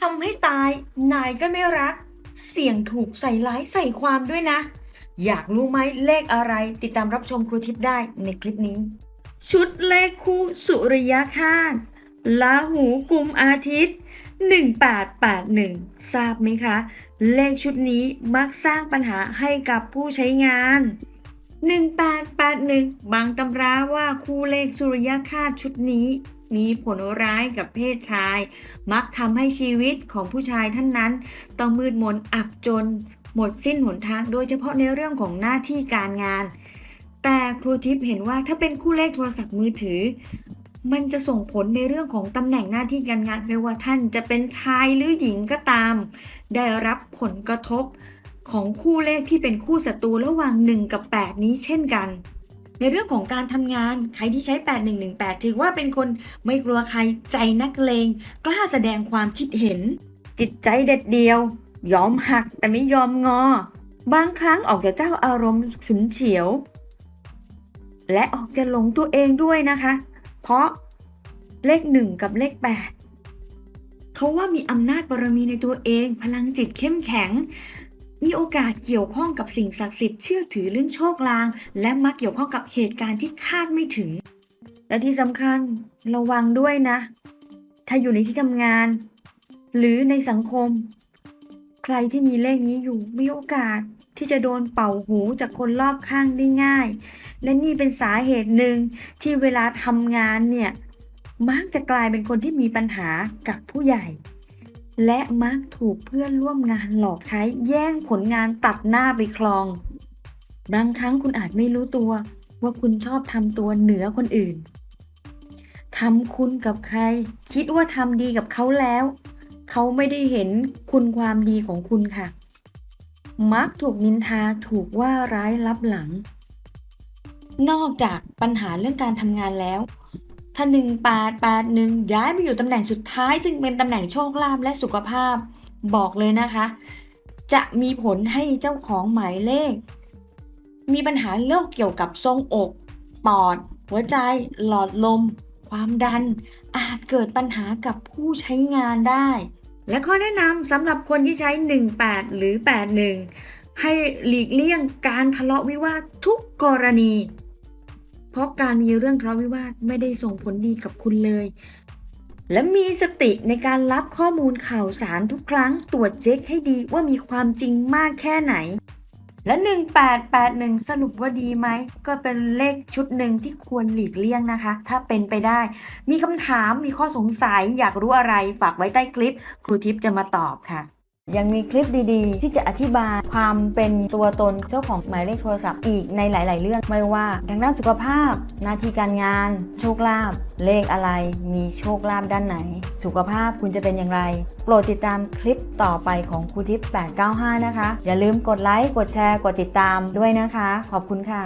ทำให้ตายนายก็ไม่รัก เสี่ยงถูกใส่ร้ายใส่ความด้วยนะ อยากรู้ไหมเลขอะไร ติดตามรับชมครูทิพย์ได้ในคลิปนี้ ชุดเลขคู่สุริยคาตลาหูกุมอาทิตย์ 1881 ทราบไหมคะ เลขชุดนี้มักสร้างปัญหาให้กับผู้ใช้งาน 1881 บางตำราว่าคู่เลขสุริยคาตชุดนี้ มีผลร้ายกับเพศชาย มักทำให้ชีวิตของผู้ชายท่านนั้น ต้องมืดมนอับจน หมดสิ้นหนทาง โดยเฉพาะในเรื่องของหน้าที่การงาน แต่ครูทิพย์เห็นว่าถ้าเป็นคู่เลขโทรศัพท์มือถือ มันจะส่งผลในเรื่องของตำแหน่งหน้าที่การงานไม่ว่าท่านจะเป็นชายหรือหญิงก็ตาม ได้รับผลกระทบของคู่เลขที่เป็นคู่ศัตรูระหว่าง 1 กับ 8 นี้เช่นกัน ในเรื่องของการทำงานใครที่ใช้ 8118 ถือว่าเป็นคนไม่กลัวใครใจนักเลง กล้าแสดงความคิดเห็น จิตใจเด็ดเดียว ยอมหักแต่ไม่ยอมงอ บางครั้งออกจากเจ้าอารมณ์ฉุนเฉียว และออกจะหลงตัวเองด้วยนะคะ เพราะเลขหนึ่งกับเลขแปดเขาว่ามีอำนาจบารมีในตัวเอง พลังจิตเข้มแข็ง มีโอกาสเกี่ยวข้องกับสิ่งศักดิ์สิทธิ์เชื่อถือเรื่องโชคลาง และมักเกี่ยวข้องกับเหตุการณ์ที่คาดไม่ถึง และที่สำคัญระวังด้วยนะ ถ้าอยู่ในที่ทำงาน หรือในสังคม ใครที่มีเลขนี้อยู่มีโอกาสที่จะโดนเป่าหูจากคนรอบข้างได้ง่าย และนี่เป็นสาเหตุหนึ่งที่เวลาทำงานเนี่ย มักจะกลายเป็นคนที่มีปัญหากับผู้ใหญ่ และมักถูกเพื่อนร่วมงานหลอกใช้แย่งผลงานตัดหน้าไปคลอง บางครั้งคุณอาจไม่รู้ตัว ว่าคุณชอบทำตัวเหนือคนอื่นทำคุณกับใคร คิดว่าทำดีกับเขาแล้ว เขาไม่ได้เห็นคุณความดีของคุณค่ะ มักถูกนินทาถูกว่าร้ายลับหลัง นอกจากปัญหาเรื่องการทำงานแล้ว ถ้าหนึ่งแปดแปดหนึ่งย้ายไปอยู่ตำแหน่งสุดท้าย ซึ่งเป็นตำแหน่งโชคลาภและสุขภาพบอกเลยนะคะ จะมีผลให้เจ้าของหมายเลข มีปัญหาเรื่องเกี่ยวกับทรงอก ปอด หัวใจ หลอดลม ความดัน อาจเกิดปัญหากับผู้ใช้งานได้ และข้อแนะนำสำหรับคนที่ใช้ 18 หรือ 81 ให้หลีกเลี่ยงการทะเลาะวิวาททุกกรณี ราะการมีเรื่องทะเลาะวิวาทไม่ได้ส่งผลดีกับคุณเลย และมีสติในการรับข้อมูลข่าวสารทุกครั้งตรวจเช็คให้ดีว่ามีความจริงมากแค่ไหน และ 1881 สรุปว่าดีไหม ก็เป็นเลขชุดหนึ่งที่ควรหลีกเลี่ยงนะคะ ถ้าเป็นไปได้ มีคำถามมีข้อสงสัยอยากรู้อะไรฝากไว้ใต้คลิป ครูทิพย์จะมาตอบค่ะ ยังมีคลิปดีๆ ที่จะอธิบายความเป็นตัวตนเจ้าของหมายเลขโทรศัพท์อีกในหลาย ๆ เรื่องไม่ว่าทางด้านสุขภาพ หน้าที่การงาน โชคลาภเลขอะไร มีโชคลาภด้านไหน สุขภาพคุณจะเป็นอย่างไร โปรดติดตามคลิปต่อไปของครูทิพย์895 นะคะ อย่าลืมกดไลค์กดแชร์กดติดตามด้วยนะคะ ขอบคุณค่ะ